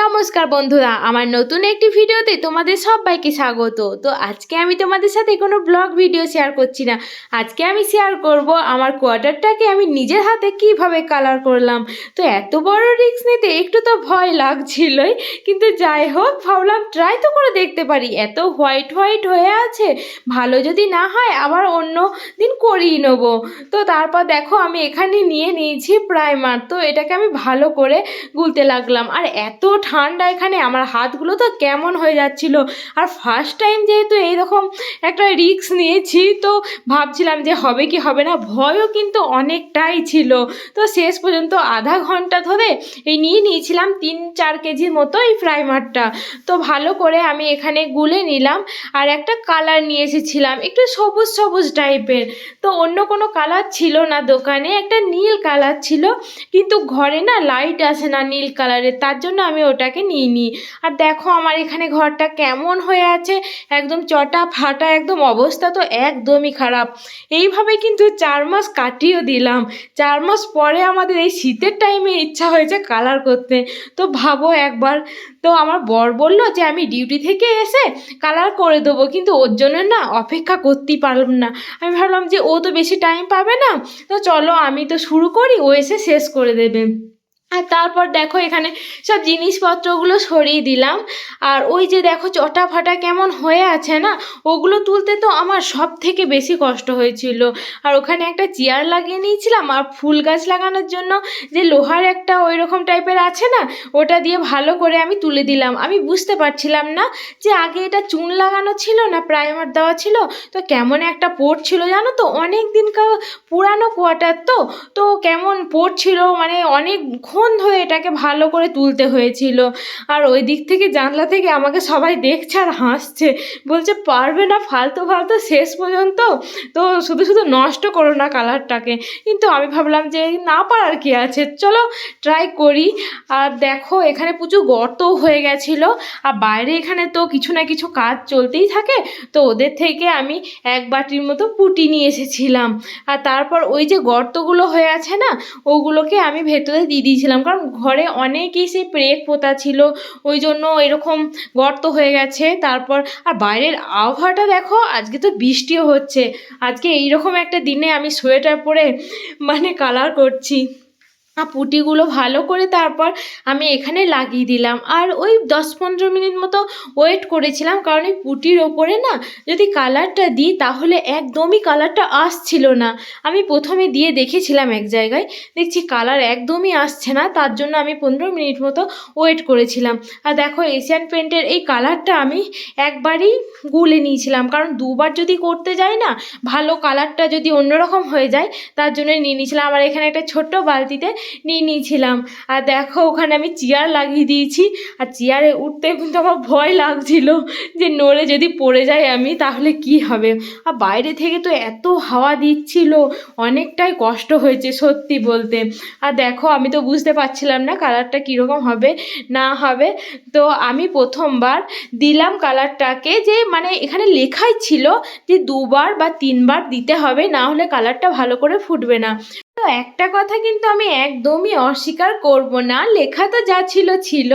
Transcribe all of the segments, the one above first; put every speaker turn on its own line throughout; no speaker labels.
নমস্কার বন্ধুরা, আমার নতুন একটি ভিডিওতে তোমাদের সবাইকে স্বাগত। তো আজকে আমি তোমাদের সাথে কোনো ব্লগ ভিডিও শেয়ার করছি না। আজকে আমি শেয়ার করব আমার কোয়ার্টারটাকে আমি নিজের হাতে কীভাবে কালার করলাম। তো এত বড় রিস্ক নিতে একটু তো ভয় লাগছিলই, কিন্তু যাই হোক, ভাবলাম ট্রাই তো করে দেখতে পারি। এত হোয়াইট হোয়াইট হয়ে আছে, ভালো যদি না হয় আবার অন্য দিন করিয়ে নেব। তো তারপর দেখো আমি এখানে নিয়ে নিয়েছি প্রাইমার তো এটাকে আমি ভালো করে গুলতে লাগলাম। আর এত ঠান্ডা এখানে, আমার হাতগুলো তো কেমন হয়ে যাচ্ছিল। আর ফার্স্ট টাইম যেহেতু এইরকম একটা রিস্ক নিয়েছি, তো ভাবছিলাম যে হবে কি হবে না, ভয়ও কিন্তু অনেকটাই ছিল। তো শেষ পর্যন্ত আধা ঘণ্টা ধরে এই নিয়ে নিয়েছিলাম তিন চার কেজির মতো এই প্রাইমারটা তো ভালো করে আমি এখানে গুলে নিলাম আর একটা কালার নিয়ে এসেছিলাম, একটু সবুজ সবুজ টাইপের তো অন্য কোনো কালার ছিল না দোকানে, একটা নীল কালার ছিল, কিন্তু ঘরে না লাইট আসে না নীল কালারের তার জন্য আমি ওটাকে নিয়ে নিই। আর দেখো আমার এখানে ঘরটা কেমন হয়ে আছে, একদম চটা ফাটা একদম অবস্থা তো একদমই খারাপ। এইভাবে কিন্তু চার মাস কাটিয়েও দিলাম। চার মাস পরে আমাদের এই শীতের টাইমে ইচ্ছা হয়েছে কালার করতে। তো ভাবো একবার। তো আমার বর বলল যে, আমি ডিউটি থেকে এসে কালার করে দেবো। কিন্তু ওর জন্য না অপেক্ষা করতেই পারলাম না। আমি ভাবলাম যে, ও তো বেশি টাইম পাবে না। তো চলো আমি তো শুরু করি, ও এসে শেষ করে দেবে। আর তারপর দেখো এখানে সব জিনিসপত্রগুলো সরিয়ে দিলাম। আর ওই যে দেখো চটা ফাটা কেমন হয়ে আছে না, ওগুলো তুলতে তো আমার সব থেকে বেশি কষ্ট হয়েছিল। আর ওখানে একটা চেয়ার লাগিয়ে নিয়েছিলাম আর ফুল গাছ লাগানোর জন্য যে লোহার একটা ওই রকম টাইপের আছে না, ওটা দিয়ে ভালো করে আমি তুলে দিলাম। আমি বুঝতে পারছিলাম না যে আগে এটা চুন লাগানো ছিল না, প্রাইমার দেওয়া ছিল, তো কেমন একটা পোর্ট ছিল জানো তো? অনেক দিনকার পুরানো কোয়ার্টার তো তো কেমন পড়ছিল মানে অনেকক্ষণ ধরে এটাকে ভালো করে তুলতে হয়েছিল। আর ওই দিক থেকে জানলা থেকে আমাকে সবাই দেখছে আর হাসছে। বলছে, পারবে না, ফালতু ফালতু, শেষ পর্যন্ত তো শুধু শুধু নষ্ট করো না কালারটাকে। কিন্তু আমি ভাবলাম যে, না পারার কি আছে? চলো ট্রাই করি। আর দেখো, এখানে প্রচুর গর্তও হয়ে গেছিল। আর বাইরে এখানে তো কিছু না কিছু কাজ চলতেই থাকে। তো ওদের থেকে আমি এক বাটির মতো পুটি নিয়ে এসেছিলাম। আর তারপর ওই যে গর্তগুলো হয়ে আছে না, ওগুলোকে আমি ভেতরে দিয়ে দিয়েছিলাম। কারণ ঘরে অনেকেই সেই প্রেক পোতা ছিল, ওই জন্য এরকম গর্ত হয়ে গেছে। তারপর, আর বাইরের আবহাওয়াটা দেখো, আজকে তো বৃষ্টিও হচ্ছে। আজকে এইরকম একটা দিনে আমি সোয়েটার পরে মানে কালার করছি। পুঁটিগুলো ভালো করে তারপর আমি এখানে লাগিয়ে দিলাম। আর ওই দশ পনেরো মিনিট মতো ওয়েট করেছিলাম, কারণ এই পুঁটির ওপরে না যদি কালারটা দিই তাহলে একদমই কালারটা আসছিল না। আমি প্রথমে দিয়ে দেখেছিলাম এক জায়গায়, দেখছি কালার একদমই আসছে না, তার জন্য আমি পনেরো মিনিট মতো ওয়েট করেছিলাম। আর দেখো এশিয়ান পেন্টের এই কালারটা আমি একবারই গুলে নিয়েছিলাম, কারণ দুবার যদি করতে যাই না, ভালো কালারটা যদি অন্যরকম হয়ে যায়, তার জন্য নিয়ে নিয়েছিলাম। আমার এখানে একটা ছোট্ট বালতিতে নিয়ে নিয়েছিলাম। আর দেখো, ওখানে আমি চেয়ার লাগিয়ে দিয়েছি। আর চেয়ারে উঠতে কিন্তু আমার ভয় লাগছিল যে নড়ে যদি পড়ে যাই আমি, তাহলে কি হবে? আর বাইরে থেকে তো এত হাওয়া দিচ্ছিল, অনেকটাই কষ্ট হয়েছে সত্যি বলতে। আর দেখো, আমি তো বুঝতে পারছিলাম না কালারটা কীরকম হবে, না হবে। তো আমি প্রথমবার দিলাম কালারটাকে যে মানে এখানে লেখাই ছিল যে দুবার বা তিনবার দিতে হবে, না হলে কালারটা ভালো করে ফুটবে না। তো একটা কথা কিন্তু আমি একদমই অস্বীকার করব না। লেখা তো যা ছিল ছিল।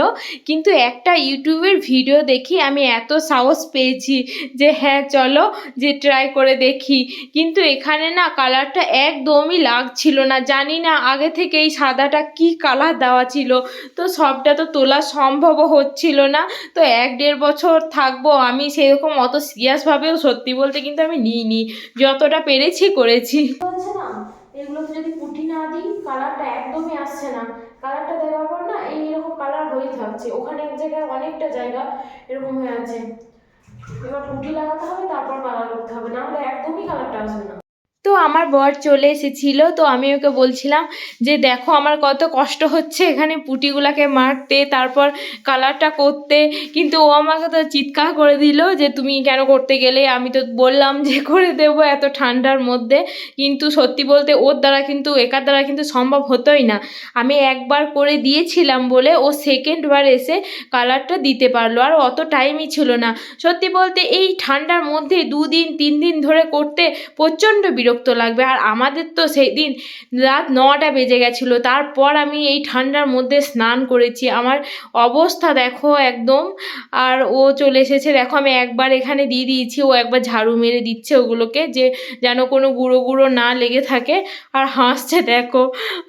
কিন্তু একটা ইউটিউবের ভিডিও দেখি, আমি এত সাহস পেয়েছি যে হ্যাঁ চলো যে ট্রাই করে দেখি। কিন্তু এখানে না কালারটা একদমই লাগছিল না। জানি না আগে থেকে এই সাদাটা কি কালার দেওয়া ছিল। তো সবটা তো তোলা সম্ভবও হচ্ছিল না। তো এক দেড় বছর থাকব, আমি সেরকম অত সিরিয়াসভাবেও সত্যি বলতে কিন্তু আমি নিইনি। যতটা পেরেছি করেছি। না এগুলোতে যদি পুটি না দিই কালারটা একদমই আসছে না। কালারটা দেওয়ার পর না এই এরকম কালার হয়ে থাকছে। ওখানে এক জায়গায় অনেকটা জায়গা এরকম হয়ে আছে। এবার পুটি লাগাতে হবে, তারপর কালার করতে হবে। না হলে একদমই কালারটা আসবে না। তো আমার বর চলে এসেছিল, তো আমি ওকে বলছিলাম যে দেখো আমার কত কষ্ট হচ্ছে এখানে পুঁটিগুলাকে মারতে, তারপর কালারটা করতে। কিন্তু ও আমাকে তো চিৎকার করে দিল যে তুমি কেন করতে গেলে? আমি তো বললাম যে করে দেবো এত ঠান্ডার মধ্যে। কিন্তু সত্যি বলতে ওর দ্বারা কিন্তু, একার দ্বারা কিন্তু সম্ভব হতোই না। আমি একবার করে দিয়েছিলাম বলে ও সেকেন্ডবার এসে কালারটা দিতে পারল। আর অত টাইমই ছিল না। সত্যি বলতে এই ঠান্ডার মধ্যে দুদিন তিন দিন ধরে করতে প্রচণ্ড বিরক্ত বিরক্ত লাগবে। আর আমাদের তো সেই দিন রাত নটা বেজে গেছিল। তারপর আমি এই ঠান্ডার মধ্যে স্নান করেছি। আমার অবস্থা দেখো একদম। আর ও চলে এসেছে। দেখো আমি একবার এখানে দিয়ে দিয়েছি। ও একবার ঝাড়ু মেরে দিচ্ছে ওগুলোকে যে যেন কোনো গুঁড়ো গুঁড়ো না লেগে থাকে। আর হাসছে দেখো।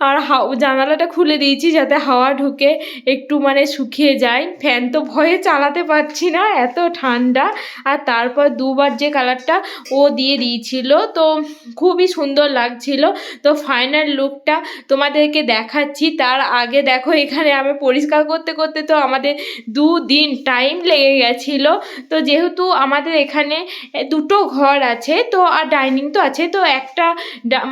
আর জানালাটা খুলে দিয়েছি যাতে হাওয়া ঢুকে একটু মানে শুকিয়ে যায়। ফ্যান তো ভয়ে চালাতে পারছি না, এত ঠান্ডা। আর তারপর দুবার যে কালারটা ও দিয়ে দিয়েছিল। তো খুবই সুন্দর লাগছিল। তো ফাইনাল লুকটা তোমাদেরকে দেখাচ্ছি। তার আগে দেখো, এখানে আমি পরিষ্কার করতে করতে তো আমাদের দুদিন টাইম লেগে গেছিল। তো যেহেতু আমাদের এখানে দুটো ঘর আছে, তো আর ডাইনিং তো আছে, তো একটা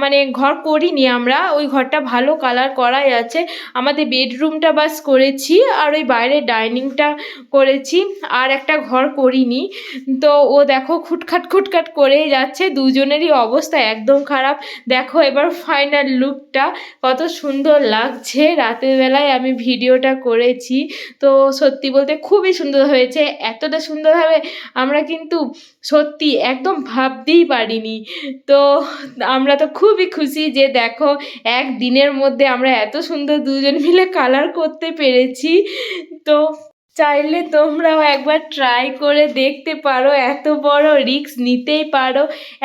মানে ঘর করিনি আমরা। ওই ঘরটা ভালো কালার করাই আছে। আমাদের বেডরুমটা বাস করেছি, আর ওই বাইরে ডাইনিংটা করেছি, আর একটা ঘর করিনি। তো ও দেখো, খুটখাট খুটখাট করেই যাচ্ছে। দুজনেরই অবস্থা একদম খারাপ। দেখো এবার ফাইনাল লুকটা কত সুন্দর লাগছে। রাতের বেলায় আমি ভিডিওটা করেছি। তো সত্যি বলতে খুবই সুন্দর হয়েছে। এতটা সুন্দর হবে আমরা কিন্তু সত্যি একদম ভাবতেই পারিনি। তো আমরা তো খুবই খুশি যে দেখো, একদিনের মধ্যে আমরা এত সুন্দর দুজন মিলে কালার করতে পেরেছি। তো চাইলে তোমরাও একবার ট্রাই করে দেখতে পারো, এত বড় রিস্ক নিতেই পারো,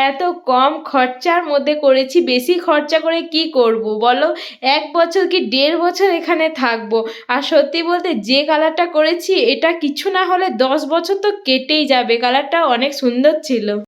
এত কম খরচার মধ্যে করেছি, বেশি খরচা করে কি করব বলো? এক বছর কি দেড় বছর এখানে থাকব? আর সত্যি বলতে যে কালারটা করেছি, এটা কিছু না হলে দশ বছর তো কেটেই যাবে কালারটা অনেক সুন্দর ছিল।